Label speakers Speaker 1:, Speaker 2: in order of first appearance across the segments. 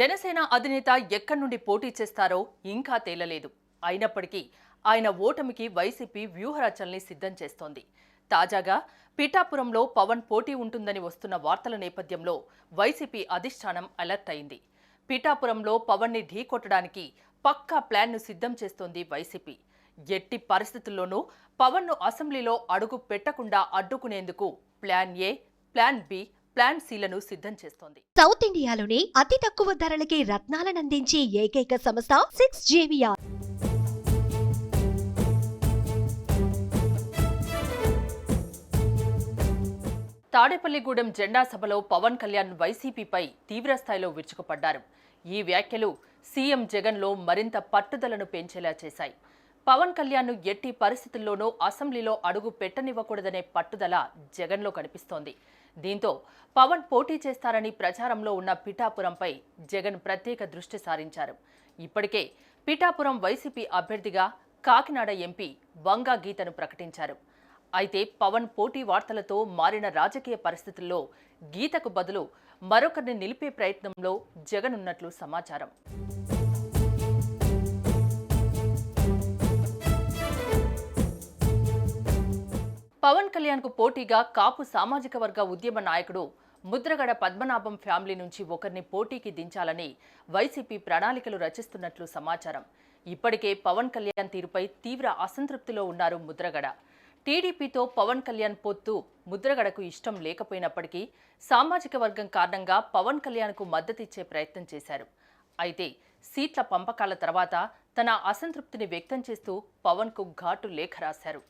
Speaker 1: జనసేన అధినేత ఎక్కడి నుండి పోటీ చేస్తారో ఇంకా తేలలేదు. అయినప్పటికీ ఆయన ఓటమికి వైసీపీ వ్యూహరచనని సిద్ధం చేస్తోంది. తాజాగా పిఠాపురంలో పవన్ పోటీ ఉంటుందని వస్తున్న వార్తల నేపథ్యంలో వైసీపీ అధిష్టానం అలర్ట్ అయింది. పిఠాపురంలో పవన్ని ఢీకొట్టడానికి పక్కా ప్లాన్ను సిద్ధం చేస్తోంది వైసీపీ. ఎట్టి పరిస్థితుల్లోనూ పవన్ను అసెంబ్లీలో అడుగు పెట్టకుండా అడ్డుకునేందుకు plan A plan B plan సీలను సిద్ధం చేస్తోంది.
Speaker 2: సౌత్ ఇండియాలోనే అతి తక్కువ ధరలకి రత్నాలనందించే ఏకైక సంస్థ సిక్స్ జేవిఆర్.
Speaker 1: తాడేపల్లిగూడెం జెండా సభలో పవన్ కళ్యాణ్ వైసీపీపై తీవ్రస్థాయిలో విరుచుకుపడ్డారు. ఈ వ్యాఖ్యలు సీఎం జగన్లో మరింత పట్టుదలను పెంచేలా చేశాయి. పవన్ కళ్యాణ్ను ఎట్టి పరిస్థితుల్లోనూ అసెంబ్లీలో అడుగు పెట్టనివ్వకూడదనే పట్టుదల జగన్లో కనిపిస్తోంది. దీంతో పవన్ పోటీ చేస్తారని ప్రచారంలో ఉన్న పిఠాపురంపై జగన్ ప్రత్యేక దృష్టి సారించారు. ఇప్పటికే పిఠాపురం వైసీపీ అభ్యర్థిగా కాకినాడ ఎంపీ వంగా గీతను ప్రకటించారు. అయితే పవన్ పోటీ వార్తలతో మారిన రాజకీయ పరిస్థితుల్లో గీతకు బదులు మరొకరిని నిలిపే ప్రయత్నంలో జగన్ ఉన్నట్లు సమాచారం. పవన్ కళ్యాణ్కు పోటీగా కాపు సామాజిక వర్గ ఉద్యమ నాయకుడు ముద్రగడ పద్మనాభం ఫ్యామిలీ నుంచి ఒకరిని పోటీకి దించాలని వైసీపీ ప్రణాళికలు రచిస్తున్నట్లు సమాచారం. ఇప్పటికే పవన్ కళ్యాణ్ తీరుపై తీవ్ర అసంతృప్తిలో ఉన్నారు ముద్రగడ. టీడీపీతో పవన్ కళ్యాణ్ పొత్తు ముద్రగడకు ఇష్టం లేకపోయినప్పటికీ సామాజిక వర్గం కారణంగా పవన్ కళ్యాణ్కు మద్దతిచ్చే ప్రయత్నం చేశారు. అయితే సీట్ల పంపకాల తర్వాత తన అసంతృప్తిని వ్యక్తం చేస్తూ పవన్కు ఘాటు లేఖ రాశారు.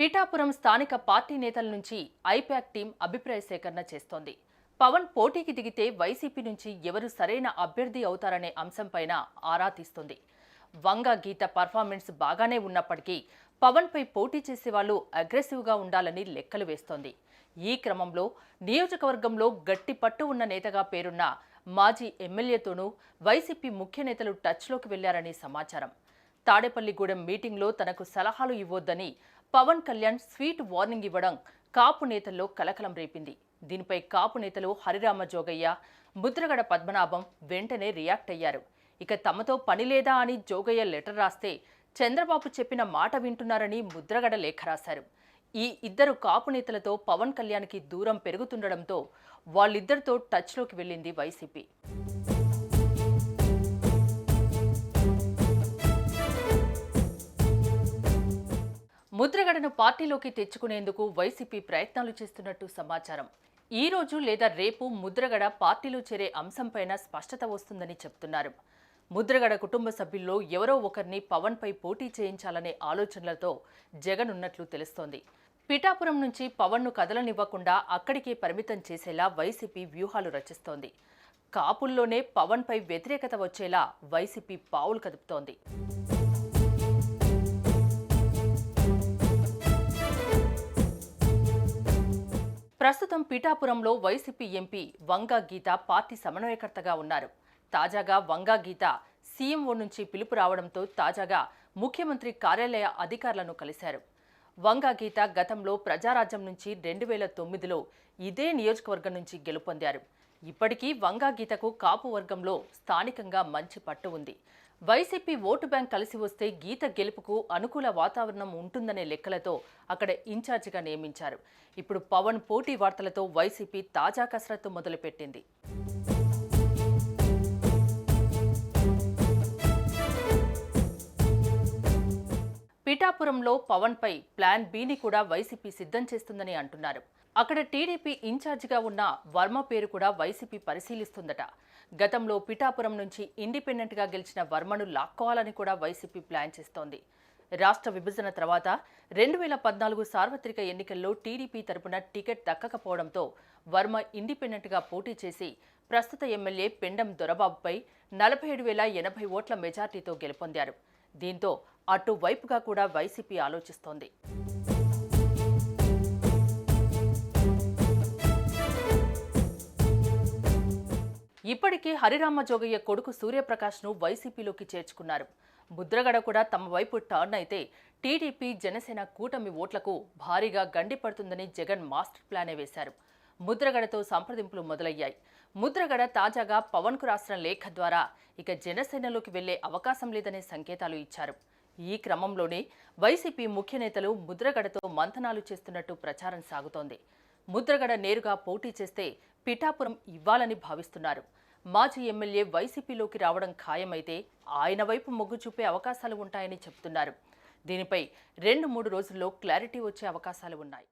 Speaker 1: పీఠాపురం స్థానిక పార్టీ నేతల నుంచి ఐపాక్ టీం అభిప్రాయ సేకరణ చేస్తోంది. పవన్ పోటీకి దిగితే వైసీపీ నుంచి ఎవరు సరైన అభ్యర్థి అవుతారనే అంశంపైన ఆరా తీస్తుంది. వంగ గీత పర్ఫార్మెన్స్ బాగానే ఉన్నప్పటికీ పవన్పై పోటీ చేసేవాళ్ళు అగ్రెసివ్గా ఉండాలని లెక్కలు వేస్తోంది. ఈ క్రమంలో నియోజకవర్గంలో గట్టి పట్టు ఉన్న నేతగా పేరున్న మాజీ ఎమ్మెల్యేతోనూ వైసీపీ ముఖ్య నేతలు టచ్లోకి వెళ్ళారని సమాచారం. తాడేపల్లిగూడెం మీటింగ్లో తనకు సలహాలు ఇవ్వొద్దని పవన్ కళ్యాణ్ స్వీట్ వార్నింగ్ ఇవ్వడం కాపు నేతల్లో కలకలం రేపింది. దీనిపై కాపు నేతలు హరిరామ జోగయ్య ముద్రగడ పద్మనాభం వెంటనే రియాక్ట్ అయ్యారు. ఇక తమతో పని లేదా అని జోగయ్య లెటర్ రాస్తే చంద్రబాబు చెప్పిన మాట వింటున్నారని ముద్రగడ లేఖ రాశారు. ఈ ఇద్దరు కాపు నేతలతో పవన్ కళ్యాణ్కి దూరం పెరుగుతుండడంతో వాళ్ళిద్దరితో టచ్లోకి వెళ్ళింది వైసీపీ. ముద్రగడను పార్టీలోకి తెచ్చుకునేందుకు వైసీపీ ప్రయత్నాలు చేస్తున్నట్టు సమాచారం. ఈ రోజు లేదా రేపు ముద్రగడ పార్టీలో చేరే అంశంపైన స్పష్టత వస్తుందని చెప్తున్నారు. ముద్రగడ కుటుంబ సభ్యుల్లో ఎవరో ఒకరిని పవన్పై పోటీ చేయించాలనే ఆలోచనలతో జగన్ ఉన్నట్లు తెలుస్తోంది. పిఠాపురం నుంచి పవన్ను కదలనివ్వకుండా అక్కడికే పరిమితం చేసేలా వైసీపీ వ్యూహాలు రచిస్తోంది. కాపుల్లోనే పవన్పై వ్యతిరేకత వచ్చేలా వైసీపీ పావులు కదుపుతోంది. ప్రస్తుతం పీఠాపురంలో YCP MP Vanga Geetha party సమన్వయకర్తగా ఉన్నారు. తాజాగా వంగా గీత సీఎంఓ నుంచి పిలుపు రావడంతో తాజాగా ముఖ్యమంత్రి కార్యాలయ అధికారులను కలిశారు. వంగా గీత గతంలో ప్రజారాజ్యం నుంచి రెండు వేల తొమ్మిదిలో ఇదే నియోజకవర్గం నుంచి గెలుపొందారు. ఇప్పటికీ వంగా గీతకు కాపు వర్గంలో స్థానికంగా మంచి పట్టు ఉంది. వైసీపీ ఓటు బ్యాంక్ కలిసి వస్తే గీత గెలుపుకు అనుకూల వాతావరణం ఉంటుందనే లెక్కలతో అక్కడ ఇన్ఛార్జిగా నియమించారు. ఇప్పుడు పవన్ పోటీ వార్తలతో వైసీపీ తాజా కసరత్తు మొదలుపెట్టింది. పిఠాపురంలో పవన్పై ప్లాన్ బిని కూడా వైసీపీ సిద్ధం చేస్తుందని అంటున్నారు. అక్కడ టీడీపీ ఇన్ఛార్జిగా ఉన్న వర్మ పేరు కూడా వైసీపీ పరిశీలిస్తుందట. గతంలో పిఠాపురం నుంచి ఇండిపెండెంట్గా గెలిచిన వర్మను లాక్కోవాలని కూడా వైసీపీ ప్లాన్ చేస్తోంది. రాష్ట్ర విభజన తర్వాత రెండు వేల పద్నాలుగు సార్వత్రిక ఎన్నికల్లో టీడీపీ తరపున టికెట్ దక్కకపోవడంతో వర్మ ఇండిపెండెంట్గా పోటీ చేసి ప్రస్తుత ఎమ్మెల్యే పెండం దొరబాబుపై నలభై ఏడు వేల ఎనభై ఓట్ల మెజార్టీతో గెలుపొందారు. దీంతో అటువైపుగా కూడా వైసీపీ ఆలోచిస్తోంది. ఇప్పటికే హరిరామ జోగయ్య కొడుకు సూర్యప్రకాష్ను వైసీపీలోకి చేర్చుకున్నారు. ముద్రగడ కూడా తమ వైపు టర్న్ అయితే టీడీపీ జనసేన కూటమి ఓట్లకు భారీగా గండి పడుతుందని జగన్ మాస్టర్ ప్లానే వేశారు. ముద్రగడతో సంప్రదింపులు మొదలయ్యాయి. ముద్రగడ తాజాగా పవన్కు రాసిన లేఖ ద్వారా ఇక జనసేనలోకి వెళ్ళే అవకాశం లేదనే సంకేతాలు ఇచ్చారు. ఈ క్రమంలోనే వైసీపీ ముఖ్య నేతలు ముద్రగడతో మంతనాలు చేస్తున్నట్టు ప్రచారం సాగుతోంది. ముద్రగడ నేరుగా పోటీ చేస్తే పిఠాపురం ఇవ్వాలని భావిస్తున్నారు. మాజీ ఎమ్మెల్యే వైసీపీలోకి రావడం ఖాయమైతే ఆయన వైపు మొగ్గు చూపే అవకాశాలు ఉంటాయని చెబుతున్నారు దీనిపై రెండు మూడు రోజుల్లో క్లారిటీ వచ్చే అవకాశాలు ఉన్నాయి.